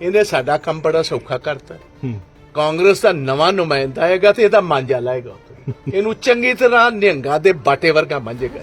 ਇਹਨੇ ਸਾਡਾ ਕੰਮ ਬੜਾ ਸੌਖਾ ਕਰਤਾ ਕਾਂਗਰਸ ਦਾ ਨਵਾਂ ਨੁਮਾਇੰਦਾ ਆਏਗਾ ਤੇ ਇਹਦਾ ਮਾਂਜਾ ਲਾਏਗਾ ਇਹਨੂੰ ਚੰਗੀ ਤਰ੍ਹਾਂ ਨਿਹੰਗਾ ਦੇ ਬਾਟੇ ਵਰਗਾ ਮਾਂਜੇਗਾ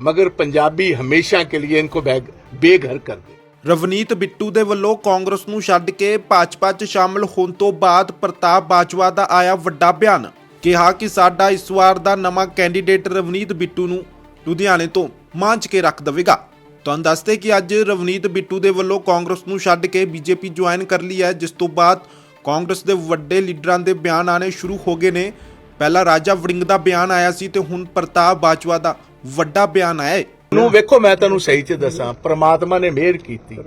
ਮਗਰ ਪੰਜਾਬੀ ਹਮੇਸ਼ਾ ਕੇ ਲਈ ਇਨਕੋ ਬੈਗ ਬੇਘਰ ਕਰ ਦੇ ਰਵਨੀਤ ਬਿੱਟੂ ਦੇ ਵੱਲੋਂ ਕਾਂਗਰਸ ਨੂੰ ਛੱਡ ਕੇ ਭਾਜਪਾ 'ਚ ਸ਼ਾਮਲ ਹੋਣ ਤੋਂ ਬਾਅਦ ਪ੍ਰਤਾਪ ਬਾਜਵਾ ਦਾ ਆਇਆ ਵੱਡਾ ਬਿਆਨ। ਕਿਹਾ ਕਿ ਸਾਡਾ ਇਸ ਵਾਰ ਦਾ ਨਵਾਂ ਕੈਂਡੀਡੇਟ ਰਵਨੀਤ ਬਿੱਟੂ ਨੂੰ ਲੁਧਿਆਣੇ ਤੋਂ ਮਾਂਚ ਕੇ ਰੱਖ ਦੇਵੇਗਾ। ਤੁਹਾਨੂੰ ਦੱਸਦੇ ਕਿ ਅੱਜ ਰਵਨੀਤ ਬਿੱਟੂ ਦੇ ਵੱਲੋਂ ਕਾਂਗਰਸ ਨੂੰ ਛੱਡ ਕੇ ਬੀਜੇਪੀ ਜੁਆਇਨ ਕਰ ਲਈ ਹੈ, ਜਿਸ ਤੋਂ ਬਾਅਦ ਕਾਂਗਰਸ ਦੇ ਵੱਡੇ ਲੀਡਰਾਂ ਦੇ ਬਿਆਨ ਆਣੇ ਸ਼ੁਰੂ ਹੋ ਗਏ ਨੇ। ਪਹਿਲਾਂ ਰਾਜਾ ਵੜਿੰਗ ਦਾ ਬਿਆਨ ਆਇਆ ਸੀ ਤੇ ਹੁਣ ਪ੍ਰਤਾਪ ਬਾਜਵਾ ਦਾ ਵੱਡਾ ਬਿਆਨ ਆਇਆ ਹੈ। ਨੂੰ ਵੇਖੋ, ਮੈਂ ਤੁਹਾਨੂੰ ਸਹੀ ਚ ਦੱਸਾਂ, ਪ੍ਰਮਾਤਮਾ ਨੇ ਮਿਹਰ ਕੀਤੀ।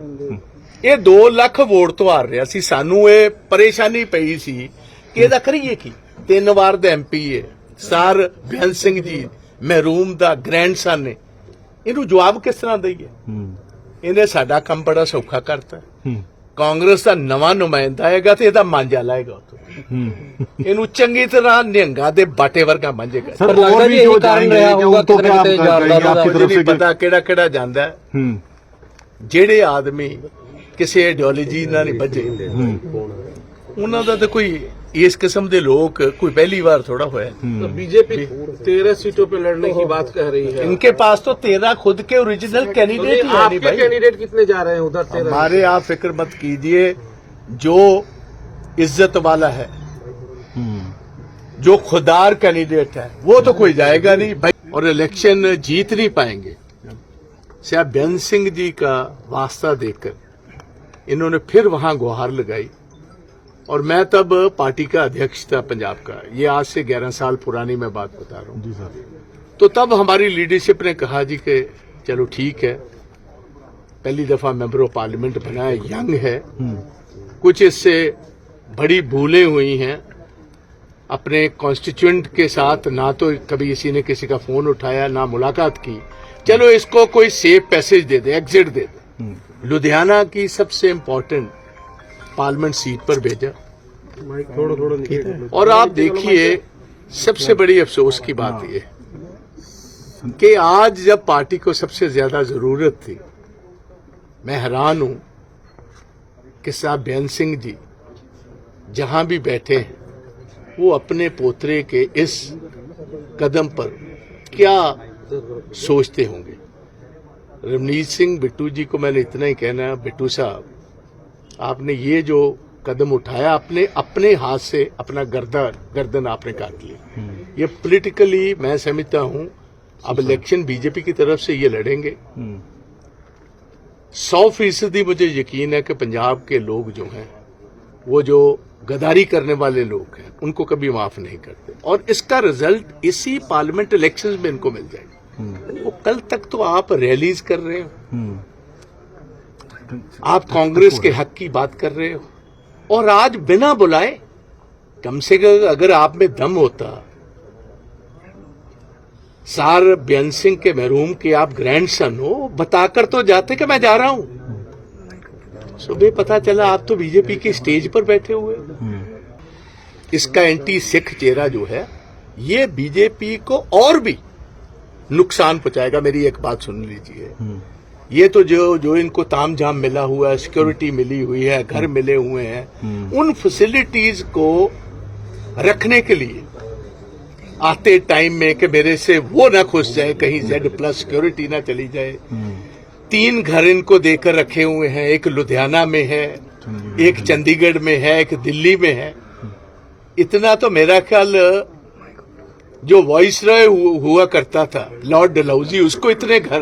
ਇਹ 2 ਲੱਖ ਵੋਟ ਤੋਂ ਹਾਰ ਰਿਹਾ ਸੀ। ਸਾਨੂੰ ਇਹ ਪਰੇਸ਼ਾਨੀ ਪਈ ਸੀ ਕਿ ਇਹਦਾ ਕਰੀਏ ਕੀ? ਤਿੰਨ ਵਾਰ ਦਾ ਐਮਪੀ ਹੈ ਸਰ, ਬਿਆਨ ਸਿੰਘ ਜੀ ਮਹਿਰੂਮ ਦਾ ਗ੍ਰੈਂਡਸਨ ਨੇ ਇਹਨੂੰ ਜਵਾਬ ਕਿਸ ਤਰ੍ਹਾਂ ਦਈਏ? ਇਹਨੇ ਸਾਡਾ ਕੰਮ ਬੜਾ ਸੌਖਾ ਕਰਤਾ। ਕਾਂਗਰਸ ਦਾ ਨਵਾਂ ਨੁਮਾਇੰਦਾ ਆਏਗਾ ਤੇ ਇਹਦਾ ਮਾਂਜਾ ਲਾਏਗਾ ਉਤੋਂ ਇਹਨੂੰ ਚੰਗੀ ਤਰ੍ਹਾਂ ਨਿਹੰਗਾ ਦੇ ਬਾਟੇ ਵਰਗਾ ਮੰਜੇਗਾ। ਸਰ ਲੱਗਦਾ ਵੀ ਇਹ ਕਾਰਨ ਰਿਹਾ ਹੋਊਗਾ ਕਿ ਕਿਤੇ ਜਾਂਦਾ ਆਪਕੀ ਤਰਫ ਸੇ ਪਤਾ ਕਿਹੜਾ ਕਿਹੜਾ ਜਾਂਦਾ ਜਿਹੜੇ ਆਦਮੀ ਕਿਸੇ ਆਈਡੀਓਲੋਜੀ ਨਾਲ ਨਹੀਂ ਬੱਝੇ ਉਹਨਾਂ ਦਾ ਤਾਂ ਕੋਈ اس قسم دے لوگ کوئی پہلی بار تھوڑا ہوا ہے۔ بی جے پی تیرہ سیٹوں پہ لڑنے کی بات کہہ رہی ہے۔ ان کے پاس تو تیرہ خود کے اوریجنل کینڈیڈیٹ آپ کے کینڈیڈیٹ کتنے جا رہے ہیں؟ ادھر ہمارے آپ فکر مت کیجیے جو عزت والا ہے جو خدار کینڈیڈیٹ ہے وہ تو کوئی جائے گا نہیں۔ بھائی اور الیکشن جیت نہیں پائیں گے۔ سیاح بین سنگھ جی کا واسطہ دیکھ کر انہوں نے پھر وہاں گوہار لگائی۔ اور میں تب پارٹی کا ادھیکش تھا پنجاب کا۔ یہ آج سے گیارہ سال پرانی میں بات بتا رہا ہوں۔ تو تب ہماری لیڈرشپ نے کہا جی کہ چلو ٹھیک ہے۔ پہلی دفعہ ممبر آف پارلیمنٹ بنا ہے ینگ ہے۔ کچھ اس سے بڑی بھولیں ہوئی ہیں۔ اپنے کانسٹیچوئنٹ کے ساتھ نہ تو کبھی اسی نے کسی کا فون اٹھایا نہ ملاقات کی۔ چلو اس کو کوئی سیف پیسج دے دے ایگزٹ دے دے۔ لدھیانہ کی سب سے امپورٹنٹ پارلیمنٹ سیٹ پر بھیجا۔ اور آپ دیکھیے سب سے بڑی افسوس کی بات یہ کہ آج جب پارٹی کو سب سے زیادہ ضرورت تھی میں حیران ہوں کہ صاحب بین سنگھ جی جہاں بھی بیٹھے ہیں وہ اپنے پوترے کے اس قدم پر کیا سوچتے ہوں گے؟ رمنیت سنگھ بٹو جی کو میں نے اتنا ہی کہنا ہے بٹو صاحب آپ نے یہ جو قدم اٹھایا اپنے اپنے ہاتھ سے اپنا گردن گردن آپ نے کاٹ لی یہ پولیٹیکلی میں سمجھتا ہوں اب الیکشن بی جے پی کی طرف سے یہ لڑیں گے۔ سو فیصدی مجھے یقین ہے کہ پنجاب کے لوگ جو ہیں وہ جو گداری کرنے والے لوگ ہیں ان کو کبھی معاف نہیں کرتے۔ اور اس کا ریزلٹ اسی پارلیمنٹ الیکشن میں ان کو مل جائے گا۔ وہ کل تک تو آپ ریلیز کر رہے ہو آپ کانگریس کے حق کی بات کر رہے ہو اور آج بنا بلائے کم سے کم اگر آپ میں دم ہوتا۔ سار بین سنگھ کے محروم کے آپ گرینڈ سن ہو، بتا کر تو جاتے کہ میں جا رہا ہوں۔ صبح پتا چلا آپ تو بی جے پی کی سٹیج پر بیٹھے ہوئے۔ اس کا اینٹی سکھ چہرہ جو ہے، یہ بی جے پی کو اور بھی نقصان پہنچائے گا۔ میری ایک بات سن لیجیے یہ تو جو جو ان کو تام جام ملا ہوا ہے سیکورٹی ملی ہوئی ہے گھر ملے ہوئے ہیں ان فیسلٹیز کو رکھنے کے لیے آتے ٹائم میں کہ میرے سے وہ نہ کھس جائے کہیں زیڈ پلس سیکورٹی نہ چلی جائے۔ تین گھر ان کو دے کر رکھے ہوئے ہیں ایک لدھیانہ میں ہے ایک چندی گڑھ۔ میں ہے ایک دلی میں ہے۔ اتنا تو میرا خیال جو وائس رائے ہوا کرتا تھا لارڈ ڈلہوزی اس کو اتنے گھر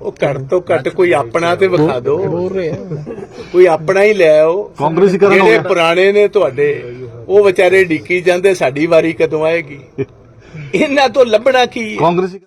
ਉਹ ਘੱਟ ਤੋਂ ਘੱਟ ਕੋਈ ਆਪਣਾ ਤੇ ਵਿਖਾ ਦਿਓ ਕੋਈ ਆਪਣਾ ਹੀ ਲੈ ਆਓ ਕਾਂਗਰਸੀਕਰਨ ਹੋ ਜਿਹੜੇ ਪੁਰਾਣੇ ਨੇ ਤੁਹਾਡੇ ਉਹ ਵਿਚਾਰੇ ਡਿੱਕੀ ਜਾਂਦੇ ਸਾਡੀ ਵਾਰੀ ਕਦੋਂ ਆਏਗੀ ਇਹਨਾਂ ਤੋਂ ਲੱਭਣਾ ਕੀ ਹੈ? ਕਾਂਗਰਸੀ